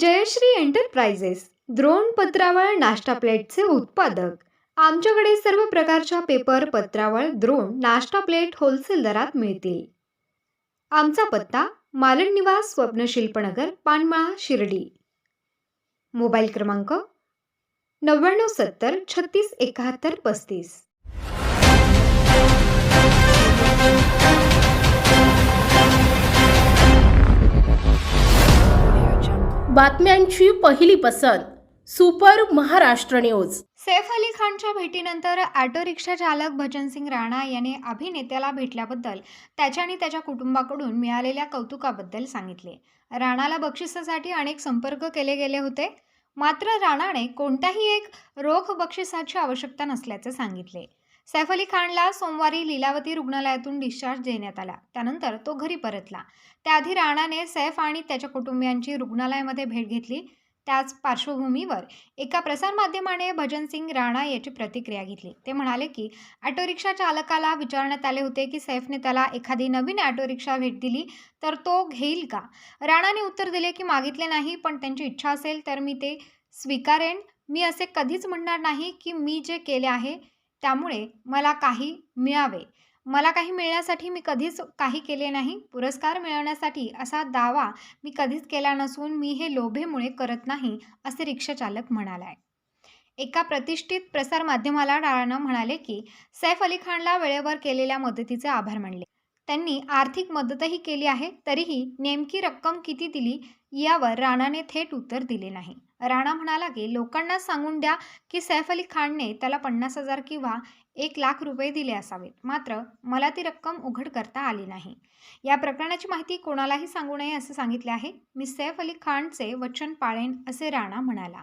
Jayashree enterprises द्रोण पत्रावळ नाश्ता प्लेटचे उत्पादक. आमच्याकडे सर्व प्रकारच्या पेपर पत्रावळ द्रोण नाश्ता प्लेट होलसेल दरात मिळतील. आमचा पत्ता मालन निवास स्वप्नशिल्पनगर पानमळा शिर्डी. मोबाईल क्रमांक नव्याण्णव सत्तर छत्तीस एकाहत्तर पस्तीस. बातम्यांची पहिली पसंत सुपर महाराष्ट्र न्यूज. सैफ अली खानच्या भेटीनंतर ऑटो रिक्षा चालक भजनसिंग राणा याने अभिनेत्याला भेटल्याबद्दल त्याच्या आणि त्याच्या कुटुंबाकडून मिळालेल्या कौतुकाबद्दल सांगितले. राणाला बक्षिसासाठी अनेक संपर्क केले गेले होते. मात्र राणाने कोणत्याही एक रोख बक्षिसाची आवश्यकता नसल्याचे सांगितले. सैफ अली खानला सोमवारी लीलावती रुग्णालयातून डिस्चार्ज देण्यात आला. त्यानंतर तो घरी परतला. त्याआधी राणाने सैफ आणि त्याच्या कुटुंबियांची रुग्णालयामध्ये भेट घेतली. त्याच पार्श्वभूमीवर एका प्रसारमाध्यमाने भजनसिंग राणा याची प्रतिक्रिया घेतली. ते म्हणाले की ऑटोरिक्षा चालकाला विचारण्यात आले होते की सैफने त्याला एखादी नवीन ऑटोरिक्षा भेट दिली तर तो घेईल का? राणाने उत्तर दिले की मागितले नाही पण त्यांची इच्छा असेल तर मी ते स्वीकारेन. मी असे कधीच म्हणणार नाही की मी जे केले आहे त्यामुळे मला काही मिळावे. मला काही मिळण्यासाठी मी कधीच काही केले नाही. पुरस्कार मिळवण्यासाठी असा दावा मी कधीच केला नसून मी हे लोभेमुळे करत नाही असे रिक्षाचालक म्हणालाय. एका प्रतिष्ठित प्रसारमाध्यमाला डाळानं म्हणाले की सैफ अली खानला वेळेवर केलेल्या मदतीचे आभार मानले. त्यांनी आर्थिक मदतही केली आहे तरीही नेमकी रक्कम किती दिली यावर राणाने थेट उत्तर दिले नाही. राणा म्हणाला की लोकांना सांगून द्या की सैफ अली खानने त्याला पन्नास हजार किंवा एक लाख रुपये दिले असावेत. मात्र मला ती रक्कम उघड करता आली नाही. या प्रकरणाची माहिती कोणालाही सांगू नये असे सांगितले आहे. मी सैफ अली खानचे वचन पाळेन असे राणा म्हणाला.